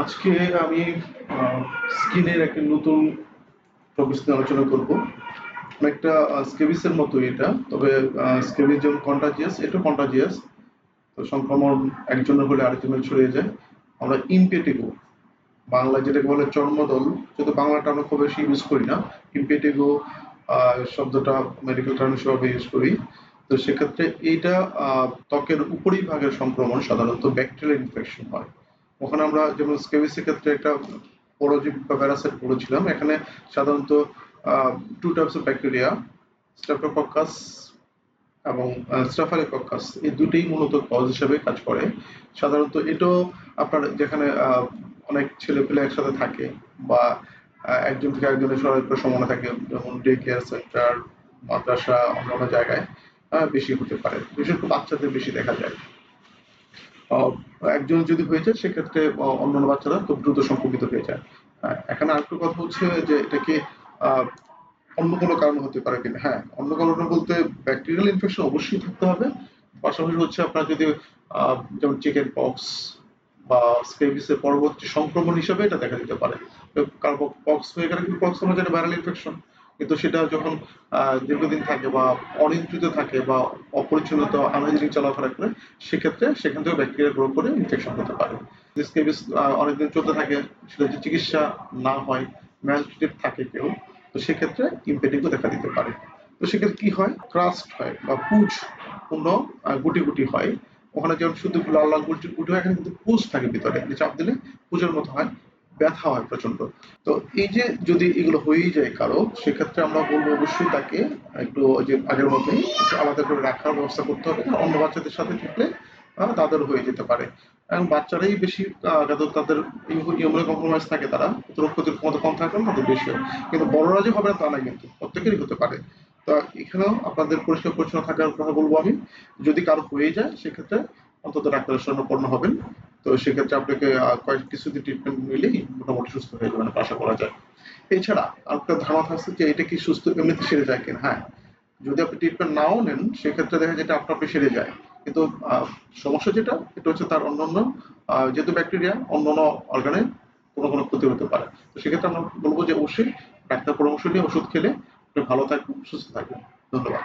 আজকে আমি স্কিনের একটা নতুন টপিক নিয়ে আলোচনা করব। অনেকটা স্কেবিসের মতো এটা, তবে স্কেবিস যেমন কন্টাজিয়াস এটা কন্টাজিয়াস তো সংক্রমণ একজনের হলে আরেকজনের ছড়িয়ে যায়। আমরা ইমপেটিগো বাংলা যেটাকে বলে চর্মদল যদি বাংলাটা আমরা খুব বেশি ইউজ করি না ইমপেটিগো শব্দটা মেডিকেল টার্ম হিসেবে ইউজ করি। তো সেক্ষেত্রে এইটা ত্বকের উপরি ভাগের সংক্রমণ, সাধারণত ব্যাকটেরিয়াল ইনফেকশন হয়। ওখানে আমরা যেমন স্কেবিসের ক্ষেত্রে একটা পরজীব বা প্যারাসাইট পড়েছিলাম এখানে সাধারণত two types of bacteria streptococcus এবং স্টাফাইলোকক্কাস এই দুটোই মূলত কজ হিসেবে কাজ করে। সাধারণত এটাও আপনার যেখানে অনেক ছেলে পেলে একসাথে থাকে বা একজন থেকে একজনের সরাসরি সমানে থাকে, যেমন ডে কেয়ার সেন্টার মাদ্রাসা, অন্যান্য জায়গায় বেশি হতে পারে। বিশেষ করে বাচ্চাদের বেশি দেখা যায়। একজন যদি হয়ে যায়, সেক্ষেত্রে অন্যান্য বাচ্চারা খুব দ্রুত সংক্রমিত হয়ে যায়। এখানে আরেকটু কথা হচ্ছে যে এটাকে অন্য কোনো কারণ হতে পারে কিনা? হ্যাঁ অন্য কারণে বলতে ব্যাকটেরিয়াল ইনফেকশন অবশ্যই থাকতে হবে। পাশাপাশি হচ্ছে আপনার যদি যেমন চিকেন পক্স বা স্কেবিসের পরবর্তী সংক্রমণ হিসেবে এটা দেখা দিতে পারে। কারণ পক্স হয়ে গেলে কিন্তু পক্স হলো যেটা ভাইরাল ইনফেকশন কিন্তু সেটা যখন দীর্ঘদিন থাকে বা অনিয়ন্ত্রিত থাকে বা অপরিচ্ছন্নতা আনহাইজিনিক চলাফেরা করে, সেক্ষেত্রে সেখান থেকে ব্যাকটেরিয়া গ্রো করে ইনফেকশন হতে পারে। স্কেবিস অনেকদিন চলতে থাকে, সেটা যদি চিকিৎসা না হয় ম্যালট্রিটেড থাকে কেউ, তো সেক্ষেত্রে ইমপেটিকও দেখা দিতে পারে। তো সেক্ষেত্রে কি হয়? ক্রাস্ট হয় বা পুজ পূর্ণ গুটি গুটি হয়। ওখানে যেমন শুধু লাল লাল গুটি গুটি হয়, এখানে কিন্তু পুজ থাকে ভিতরে চাপ দিলে পুজোর মতো হয়। ব্যথা হয় প্রচণ্ড তো এই যে যদি এগুলো হয়েই যায় কারও, সেক্ষেত্রে আমরা বলব অবশ্যই তাকে একটু যে আগের মতোই একটু আলাদা করে রাখার ব্যবস্থা করতে হবে। অন্য বাচ্চাদের সাথে থাকলে তাদের হয়ে যেতে পারে। এবং বাচ্চারাই বেশি তাদের কম্প্রোমাইজ থাকে তারা। রোগ প্রতিরোধ ক্ষমতা কম থাকে না তাদের বেশি কিন্তু বড়রা যে হবে না, তা না কিন্তু। প্রত্যেকেরই হতে পারে। তো এখানেও আপনাদের পরিষ্কার পরিচ্ছন্ন থাকার কথা বলব আমি। যদি কারও হয়ে যায়, সেক্ষেত্রে অন্তত ডাক্তারের শরণাপন্ন হবেন তো সেক্ষেত্রে আপনাকে কয়েক, কিছুদিন ট্রিটমেন্ট নিলেই মোটামুটি সুস্থ হয়ে যাবেন আশা করা যায়। এছাড়া আরেকটা ধারণা থাকছে যে এটা কি সুস্থ এমনিতে সেরে যায় কিনা? হ্যাঁ যদি আপনি ট্রিটমেন্ট নাও নেন, সেক্ষেত্রে দেখা যায় যেটা আপনা আপনি সেরে যায়। কিন্তু সমস্যা যেটা, এটা হচ্ছে তার অন্যান্য যেহেতু ব্যাকটেরিয়া অন্যান্য অর্গানে কোনো কোনো ক্ষতি হতে পারে। তো সেক্ষেত্রে আমরা বলব যে অবশ্যই ডাক্তার পরামর্শ নিয়ে ওষুধ খেলে আপনি ভালো থাকবেন, সুস্থ থাকবেন। ধন্যবাদ।